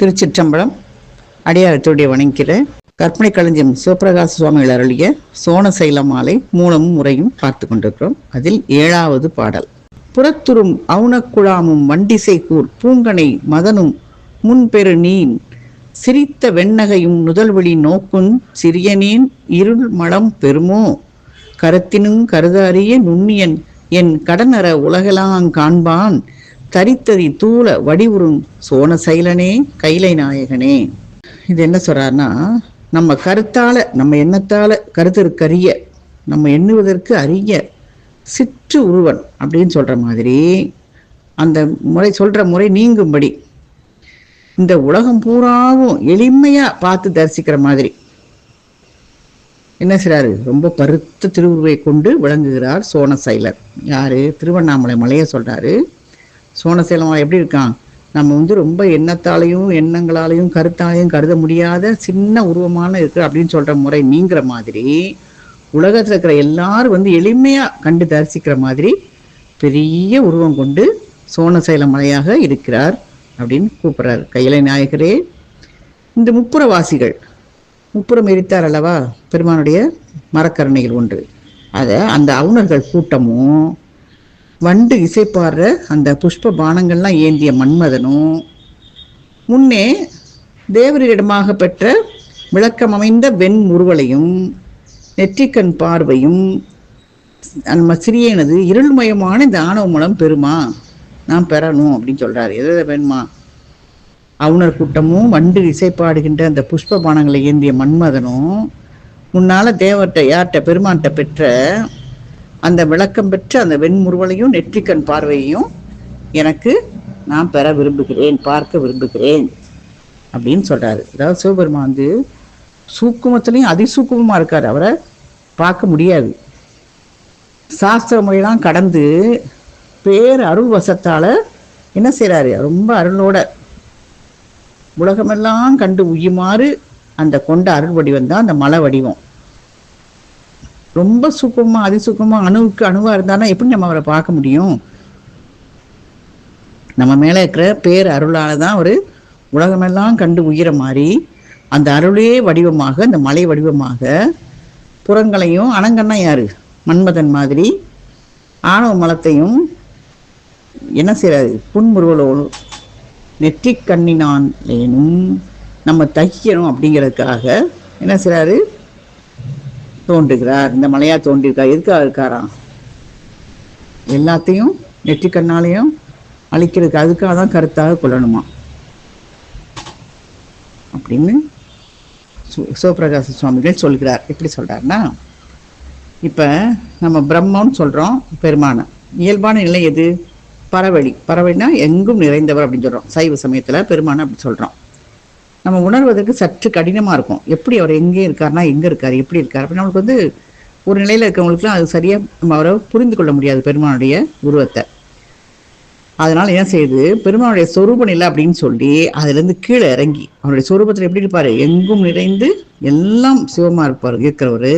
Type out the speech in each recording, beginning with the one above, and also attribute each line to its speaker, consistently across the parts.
Speaker 1: திருச்சிற்றம்பலம் அடியாரத்தோடைய வணங்கிற கற்பனை களஞ்சியம் சிவபிரகாச சுவாமிகள் அருளிய சோனசைல மாலை மூலமும் முறையும் பார்த்து கொண்டிருக்கிறோம். அதில் ஏழாவது பாடல். புறத்துறும் அவுணக்குழாமும் வண்டிசை கூர் பூங்கனை மதனும் முன்பெரு நீன் சிரித்த வெண்ணகையும் நுதல்வழி நோக்கும் சிறியனேன் இருள் மலம் பெருமோ கருத்தினும் கருத அறிய நுண்ணியன் என் கடனற உலகெலாம் காண்பான் தரித்ததி தூள வடிவுறும் சோனசைலனே கைலை நாயகனே. இது என்ன சொல்றாருன்னா நம்ம கருத்தால நம்ம எண்ணத்தால கருத்திற்கரிய நம்ம எண்ணுவதற்கு அரிய சிற்று உருவன் அப்படின்னு சொல்ற மாதிரி அந்த முறை சொல்ற முறை நீங்கும்படி இந்த உலகம் பூராவும் எளிமையா பார்த்து தரிசிக்கிற மாதிரி. என்ன செய்றாரு? ரொம்ப பருத்த திருவுருவை கொண்டு விளங்குகிறார் சோனசைலர் யாரு? திருவண்ணாமலை மலையை சொல்றாரு. சோனசேலம் எப்படி இருக்கான்? நம்ம வந்து ரொம்ப எண்ணத்தாலையும் எண்ணங்களாலையும் கருத்தாலையும் கருத முடியாத சின்ன உருவமான இருக்கு அப்படின்னு சொல்ற முறை நீங்கிற மாதிரி உலகத்துல இருக்கிற எல்லாரும் வந்து எளிமையா கண்டு தரிசிக்கிற மாதிரி பெரிய உருவம் கொண்டு சோனசைல மலையாக இருக்கிறார் அப்படின்னு கூப்பிடுறார். கையிலை நாயகரே இந்த முப்புறவாசிகள் முப்புறம் எரித்தார் அல்லவா? பெருமானுடைய மரக்கரணைகள் ஒன்று. அதை அந்த அவுணர்கள் கூட்டமும் வண்டு இசைப்பாடுற அந்த புஷ்ப பானங்கள்லாம் ஏந்திய மன்மதனும் முன்னே தேவரிடமாக பெற்ற விளக்கமமைந்த வெண் முறுவலையும் நெற்றிக்கண் பார்வையும் நம்ம சிறியனது இருள்மயமான இந்த ஆணவ மூலம் பெறுமா? நான் பெறணும் அப்படின்னு சொல்கிறாரு எதை எதை வேணுமா? அவுணர் கூட்டமும் வண்டு இசைப்பாடுகின்ற அந்த புஷ்ப பானங்களை ஏந்திய மன்மதனும் முன்னால் தேவர்கிட்ட யார்கிட்ட பெருமான்கிட்ட பெற்ற அந்த விளக்கம் பெற்ற அந்த வெண்முறுவலையும் நெற்றிக்கண் பார்வையையும் எனக்கு நான் பெற விரும்புகிறேன் பார்க்க விரும்புகிறேன் அப்படின்னு சொல்கிறாரு அதாவது சிவபெருமான் வந்து சூக்குமத்துலேயும் அதிசூக்குமமாக இருக்கார். அவரை பார்க்க முடியாது. சாஸ்திர மொழியெல்லாம் கடந்து பேர் அருள் வசத்தால் என்ன செய்கிறாரு ரொம்ப அருளோட உலகமெல்லாம் கண்டு உயுமாறு அந்த கொண்ட அருள் வடிவம் தான் அந்த மலை வடிவம் ரொம்ப சுக்கமா அதிசுக்கமா அணுவுக்கு அணுவா இருந்தானா எப்படி நம்ம அவரை பார்க்க முடியும்? நம்ம மேல இருக்கிற பேர் அருளால தான் ஒரு உலகமெல்லாம் கண்டு உயிர மாதிரி அந்த அருளே வடிவமாக அந்த மலை வடிவமாக புறங்களையும் அணங்கன்னா யாரு? மன்மதன் மாதிரி. ஆணவ மலத்தையும் என்ன செய்யறாரு புன்முருவலோடு நெற்றி கண்ணினான் ஏனும். நம்ம தைக்கணும் அப்படிங்கிறதுக்காக என்ன செய்கிறாரு தோன்றுகிறார். இந்த மலையா தோன்றிருக்கார் எதுக்காக இருக்காராம்? எல்லாத்தையும் நெற்றிக்கண்ணாலையும் அழிக்கிறதுக்கு அதுக்காக தான் கருத்தாக கொள்ளணுமா? அப்படின்னு சு- சிவபிரகாச சுவாமிகள் சொல்கிறார். எப்படி சொல்கிறாருன்னா இப்போ நம்ம பிரம்மம்னு சொல்கிறோம் பெருமான. இயல்பான நிலை எது? பறவழி. பறவழினா எங்கும் நிறைந்தவர் அப்படின்னு சொல்கிறோம் சைவ சமயத்தில் பெருமான அப்படி சொல்கிறோம் நம்ம உணர்வதற்கு சற்று கடினமாக இருக்கும். எப்படி அவர் எங்கே இருக்காருன்னா எங்கே இருக்கார் எப்படி இருக்கார்? அப்படி நம்மளுக்கு வந்து ஒரு நிலையில் இருக்கவங்களுக்குலாம் அது சரியாக நம்ம அவரை புரிந்து கொள்ள முடியாது பெருமானுடைய உருவத்தை. அதனால் என்ன செய்யுது? பெருமானுடைய சொரூப நிலை அப்படின்னு சொல்லி அதுலேருந்து கீழே இறங்கி அவருடைய சொரூபத்தில் எப்படி இருப்பார்? எங்கும் நிறைந்து எல்லாம் சிவமாக இருப்பார் இருக்கிறவர்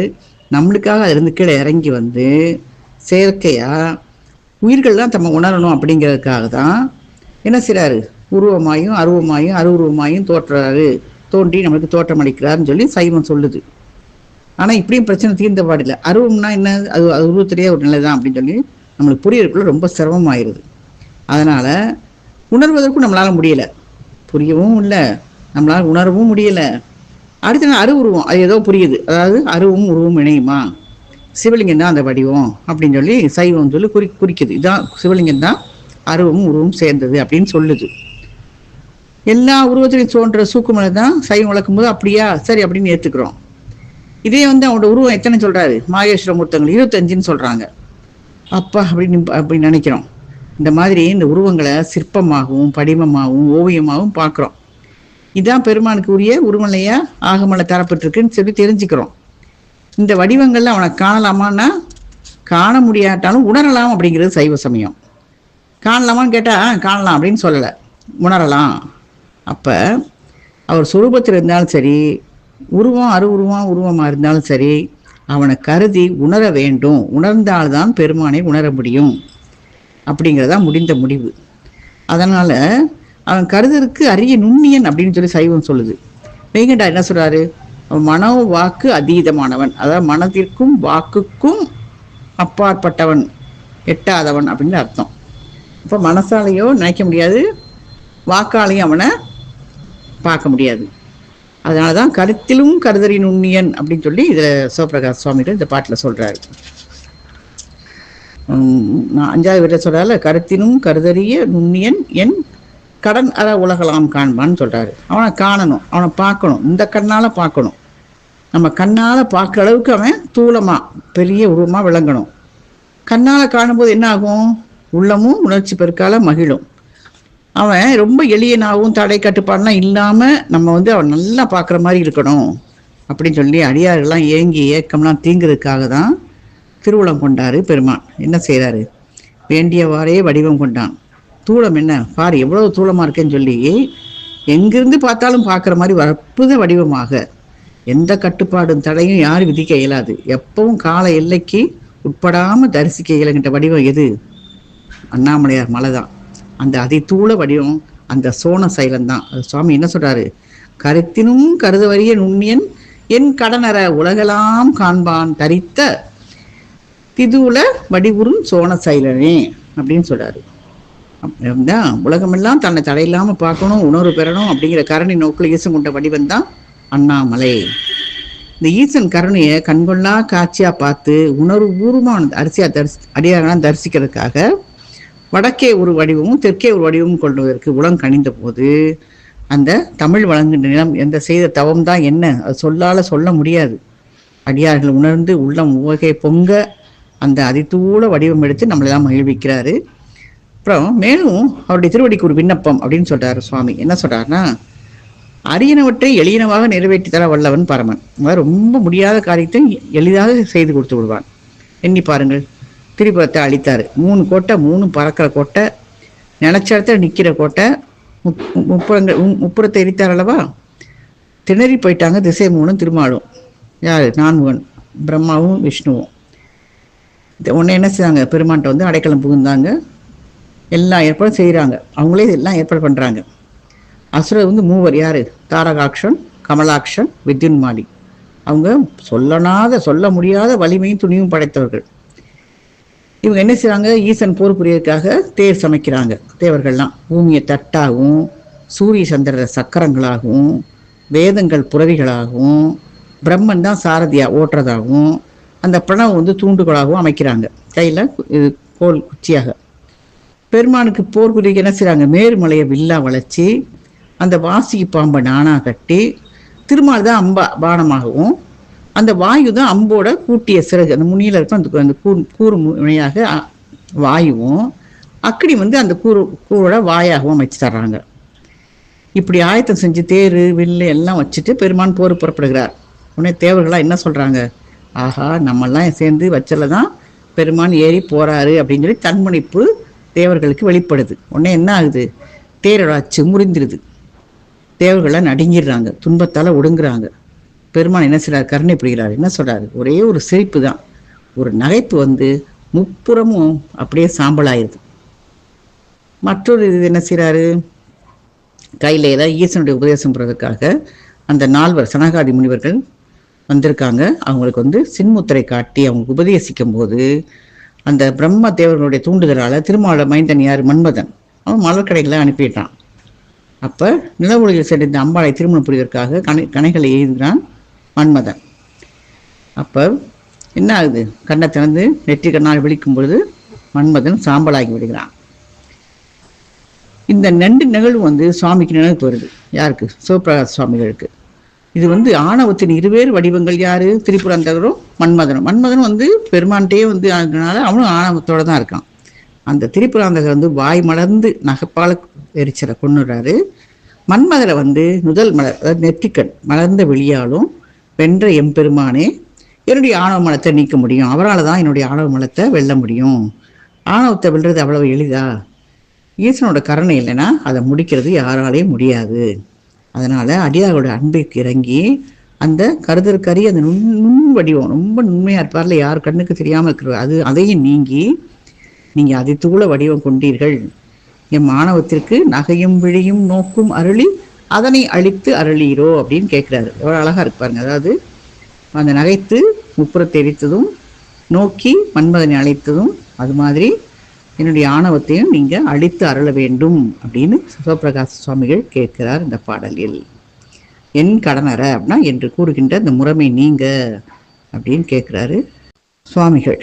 Speaker 1: நம்மளுக்காக அதுலேருந்து கீழே இறங்கி வந்து செயற்கையாக உயிர்கள்லாம் நம்ம உணரணும் அப்படிங்கிறதுக்காக தான் என்ன செய்கிறாரு உருவமாயும் அருவமாயும் அருவுருவமாயும் தோற்றுறாரு தோன்றி நம்மளுக்கு தோற்றம் அளிக்கிறாருன்னு சொல்லி சைவம் சொல்லுது. ஆனால் இப்படியும் பிரச்சனை தீர்ந்த பாடில்லை. அருவம்னா என்ன? அது அது உருவத்திலேயே ஒரு நிலை தான் அப்படின்னு சொல்லி நம்மளுக்கு புரியறதுக்குள்ள ரொம்ப சிரமமாயிருது. அதனால் உணர்வதற்கும் நம்மளால் முடியலை. புரியவும் இல்லை. நம்மளால் உணரவும் முடியலை. அடுத்து நான் அரு உருவம் அது ஏதோ புரியுது. அதாவது அருவும் உருவம் இணையுமா? சிவலிங்கம் தான் அந்த வடிவம் அப்படின்னு சொல்லி சைவம் சொல்லி குறி குறிக்குது. இதான் சிவலிங்கம் தான் அருவமும் உருவம் சேர்ந்தது அப்படின்னு சொல்லுது. எல்லா உருவத்திலையும் தோன்ற சூக்குமலை தான் சைவம் வளர்க்கும்போது அப்படியா? சரி அப்படின்னு ஏற்றுக்கிறோம் இதே வந்து அவனோட உருவம் எத்தனை சொல்கிறாரு மாகேஸ்வர மூர்த்தங்கள் இருபத்தஞ்சுன்னு சொல்கிறாங்க அப்பா அப்படின்னு அப்படின்னு நினைக்கிறோம். இந்த மாதிரி இந்த உருவங்களை சிற்பமாகவும் படிமமாகவும் ஓவியமாகவும் பார்க்குறோம். இதான் பெருமானுக்கு உரிய உருவநிலையா ஆகமலை தரப்பட்டிருக்குன்னு சொல்லி தெரிஞ்சுக்கிறோம். இந்த வடிவங்கள்ல அவனை காணலாமான்னா காண முடியாட்டாலும் உணரலாம் அப்படிங்கிறது சைவ சமயம். காணலாமான்னு கேட்டால் காணலாம் அப்படின்னு சொல்லலை. உணரலாம். அப்போ அவர் சுரூபத்தில் இருந்தாலும் சரி உருவம் அருவுருவம் உருவமாக இருந்தாலும் சரி அவனை கருதி உணர வேண்டும். உணர்ந்தால்தான் பெருமானை உணர முடியும். அப்படிங்கிறதா முடிந்த முடிவு. அதனால் அவன் கருதருக்கு அரிய நுண்ணியன் அப்படின்னு சொல்லி சைவம் சொல்லுது. மெய்கண்டா என்ன சொல்கிறாரு அவன் மனோ வாக்கு அதீதமானவன். அதாவது மனதிற்கும் வாக்குக்கும் அப்பாற்பட்டவன் எட்டாதவன் அப்படின்னு அர்த்தம். இப்போ மனசாலையோ நினைக்க முடியாது. வாக்காலையும் அவனை பார்க்க முடியாது. அதனால தான் கருத்திலும் கருதறி நுண்ணியன் அப்படின்னு சொல்லி இதில் சிவபிரகாஷ் சுவாமிகள் இந்த பாட்டில் சொல்கிறாரு நான் அஞ்சாவது வீட்டில் சொல்கிறால கருத்தினும் கருதறிய நுண்ணியன் என் கடன் அற உலகலாம் காண்பான்னு சொல்கிறாரு அவனை காணணும் அவனை பார்க்கணும் இந்த கண்ணால் பார்க்கணும். நம்ம கண்ணால் பார்க்குற அளவுக்கு அவன் தூளமாக பெரிய உருவமாக விளங்கணும். கண்ணால் காணும்போது என்ன ஆகும்? உள்ளமும் உணர்ச்சி பெருக்கால மகிழும். அவன் ரொம்ப எளியனாகவும் தடை கட்டுப்பாடுலாம் இல்லாமல் நம்ம வந்து அவன் நல்லா பார்க்குற மாதிரி இருக்கணும் அப்படின்னு சொல்லி அடியார்கள்லாம் ஏங்கி ஏக்கம்லாம் தீங்குறதுக்காக தான் திருவுளம் கொண்டாரு பெருமான் என்ன செய்கிறாரு வேண்டியவாறே வடிவம் கொண்டான். தூளம் என்ன? பாரு எவ்வளவு தூளமாக இருக்கேன்னு சொல்லி எங்கிருந்து பார்த்தாலும் பார்க்குற மாதிரி அற்புத வடிவமாக. எந்த கட்டுப்பாடும் தடையும் யாரும் விதிக்க இயலாது. எப்பவும் கால எல்லைக்கு உட்படாமல் தரிசிக்க இயலுகின்ற வடிவம் எது? அண்ணாமலையார் மலை தான். அந்த அதிதூள வடிவம் அந்த சோன சைலம் தான் அது சுவாமி என்ன சொல்றாரு? கருத்தினும் கருதுவரிய நுண்ணியன் என் கடனர உலகெல்லாம் காண்பான் தரித்த திதுல வடிவுறும் சோன சைலனே அப்படின்னு சொல்றாரு. தான் உலகமெல்லாம் தன்னை தடையில்லாம பார்க்கணும் உணர்வு பெறணும் அப்படிங்கிற கருணை நோக்கில் ஈசன் கொண்ட வடிவம் தான் அண்ணாமலை. இந்த ஈசன் கருணையை கண்கொள்ளா காட்சியா பார்த்து உணர்வு பூர்வமான அரிசியா தரிசி அடியாரெல்லாம் தரிசிக்கிறதுக்காக வடக்கே ஒரு வடிவமும் தெற்கே ஒரு வடிவமும் கொள்வதற்கு உலகம் கணிந்த போது அந்த தமிழ் வழங்குகின்ற நிலம் எந்த செய்த தவம் தான் என்ன? அது சொல்லால சொல்ல முடியாது. அடியார்கள் உணர்ந்து உள்ளம் உவகை பொங்க அந்த அதிதூள வடிவம் எடுத்து நம்மளெல்லாம் மகிழ்விக்கிறாரு. அப்புறம் மேலும் அவருடைய திருவடிக்கு ஒரு விண்ணப்பம் அப்படின்னு சொல்றாரு சுவாமி. என்ன சொல்றாருன்னா அரியனவற்றை எளியனவாக நிறைவேற்றி தர வல்லவன் பரமன். அதாவது ரொம்ப முடியாத காரியத்தை எளிதாக செய்து கொடுத்து விடுவான். எண்ணி பாருங்கள். திரிபுரத்தை அழித்தார். மூணு கோட்டை மூணு பறக்கிற கோட்டை நினைச்ச இடத்துல நிற்கிற கோட்டை முப் முப்புறங்கள் முப்புறத்தை எரித்தார் அல்லவா? திணறி போயிட்டாங்க திசை மூணும் திருமாலும். யார்? நான்முகன் பிரம்மாவும் விஷ்ணுவும். உடனே என்ன செய்றாங்க? பெருமான்ட்ட வந்து அடைக்கலம் புகுந்தாங்க. எல்லா ஏற்பாடும் செய்கிறாங்க அவங்களே எல்லாம் ஏற்பாடு பண்ணுறாங்க அசுரர் வந்து மூவர். யார்? தாரகாக்ஷன் கமலாக்ஷன் வித்யுன்மாலி. அவங்க சொல்லனாத சொல்ல முடியாத வலிமையும் துணிவும் படைத்தவர்கள். இவங்க என்ன செய்கிறாங்க ஈசன் போர் புரியறதுக்காக தேர் சமைக்கிறாங்க. தேவர்கள்லாம். பூமியை தட்டாகவும் சூரிய சந்திர சக்கரங்களாகவும் வேதங்கள் புறவிகளாகவும் பிரம்மன் தான் சாரதியாக ஓட்டுறதாகவும் அந்த பிரணவம் வந்து தூண்டுகோலாகவும் அமைக்கிறாங்க. கையில் இது கோல் குச்சியாக. பெருமானுக்கு போர் புரிய என்ன செய்கிறாங்க மேருமலையை வில்லா வளைச்சி அந்த வாசிக்கு பாம்பை நானா கட்டி திருமால் தான் அம்பா பானமாகவும் அந்த வாயு தான் அம்போட கூட்டிய சிறகு. அந்த முனியில் இருக்கும் அந்த அந்த கூ கூறு முனையாக வாயுவும் அக்கடி வந்து அந்த கூறு கூரோட வாயாகவும் அமைச்சு தர்றாங்க. இப்படி ஆயத்தம் செஞ்சு தேர் வில்லு எல்லாம் வச்சுட்டு பெருமான் போர் புறப்படுகிறார். உடனே தேவர்களாக என்ன சொல்கிறாங்க ஆஹா நம்மெல்லாம் சேர்ந்து வச்சல தான் பெருமான் ஏறி போகிறாரு அப்படின்னு சொல்லி தன்முனைப்பு தேவர்களுக்கு வெளிப்படுது. உடனே என்ன ஆகுது? தேரோட அச்சு முறிந்துருது. தேவர்களை நடுங்கிடுறாங்க. துன்பத்தால் ஒடுங்குறாங்க. பெருமான் என்ன செய்கிறார் கருணை புரிகிறார். என்ன சொல்கிறார் ஒரே ஒரு சிரிப்பு தான் ஒரு நகைப்பு வந்து முப்புறமும் அப்படியே சாம்பலாயிருது. மற்றொரு இது என்ன செய்கிறாரு கையில் ஏதாவது ஈசனுடைய உபதேசம் பெறதுக்காக அந்த நால்வர் சனகாதி முனிவர்கள் வந்திருக்காங்க. அவங்களுக்கு வந்து சின்முத்திரை காட்டி அவங்களுக்கு உபதேசிக்கும் போது அந்த பிரம்ம தேவர்களுடைய தூண்டுதலால் திருமாவள மைந்தனியார் மன்மதன். அவன் மலர்கடைகளை அனுப்பிட்டான். அப்போ நிலவுலகில் சென்ற இந்த அம்பாளை திருமணம் புரிவதற்காக கணை கணைகளை எழுதுகிறான் மன்மதன். அப்போ என்ன ஆகுது கண்ணை திறந்து நெற்றி கண்ணால் விழிக்கும் பொழுது மன்மதன் சாம்பலாகி விடுகிறான். இந்த நண்டு நிகழ்வு வந்து சுவாமிக்கு நினைவுக்கு வருது யாருக்கு? சிவபிரகாஷ் சுவாமிகளுக்கு. இது வந்து ஆணவத்தின் இருவேறு வடிவங்கள் யாரு? திரிபுரந்தகரும் மன்மதனும். மன்மதனும் வந்து பெருமான்கிட்டே வந்து அதனால அவனும் ஆணவத்தோட தான் இருக்கான். அந்த திரிபுராந்தகர் வந்து வாய் மலர்ந்து நகைப்பால எரிச்சலை கொண்டுறாரு மன்மதரை வந்து முதல் மலர் அதாவது நெற்றிக்கண் மலர்ந்த வெளியாலும் வென்ற எம்பெருமானே என்னுடைய ஆணவ மலத்தை நீக்க முடியும். அவரால் தான் என்னுடைய ஆணவ மலத்தை வெல்ல முடியும். ஆணவத்தை வெல்றது அவ்வளவு எளிதா? ஈசனோட கருணை இல்லைன்னா அதை முடிக்கிறது யாராலையும் முடியாது. அதனால் அடியாரோட அன்பைக்கு இறங்கி அந்த கருதற்கறி அந்த நுண் நுண் வடிவம் ரொம்ப நுண்மையாக இருப்பார்ல யார் கண்ணுக்கு தெரியாமல் இருக்கிற அது அதையும் நீங்கி நீங்கள் அதை தூள வடிவம் கொண்டீர்கள். என் மாணவத்திற்கு நகையும் விழியும் நோக்கும் அருளி அதனை அழித்து அருளீரோ அப்படின்னு கேட்குறாரு எவ்வளோ அழகாக இருக்கு பாருங்க. அதாவது அந்த நகைத்து முப்புறத்தை எரித்ததும் நோக்கி மன்மதனை அழைத்ததும் அது மாதிரி என்னுடைய ஆணவத்தையும் நீங்கள் அழித்து அருள வேண்டும் அப்படின்னு சிவபிரகாச சுவாமிகள் கேட்கிறார் இந்த பாடலில். என் கடனற அப்படின்னா என்று கூறுகின்ற இந்த முறைமை நீங்க அப்படின்னு கேட்குறாரு சுவாமிகள்.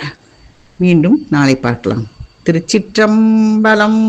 Speaker 1: மீண்டும் நாளை பார்க்கலாம். திருச்சிற்றம்பலம்.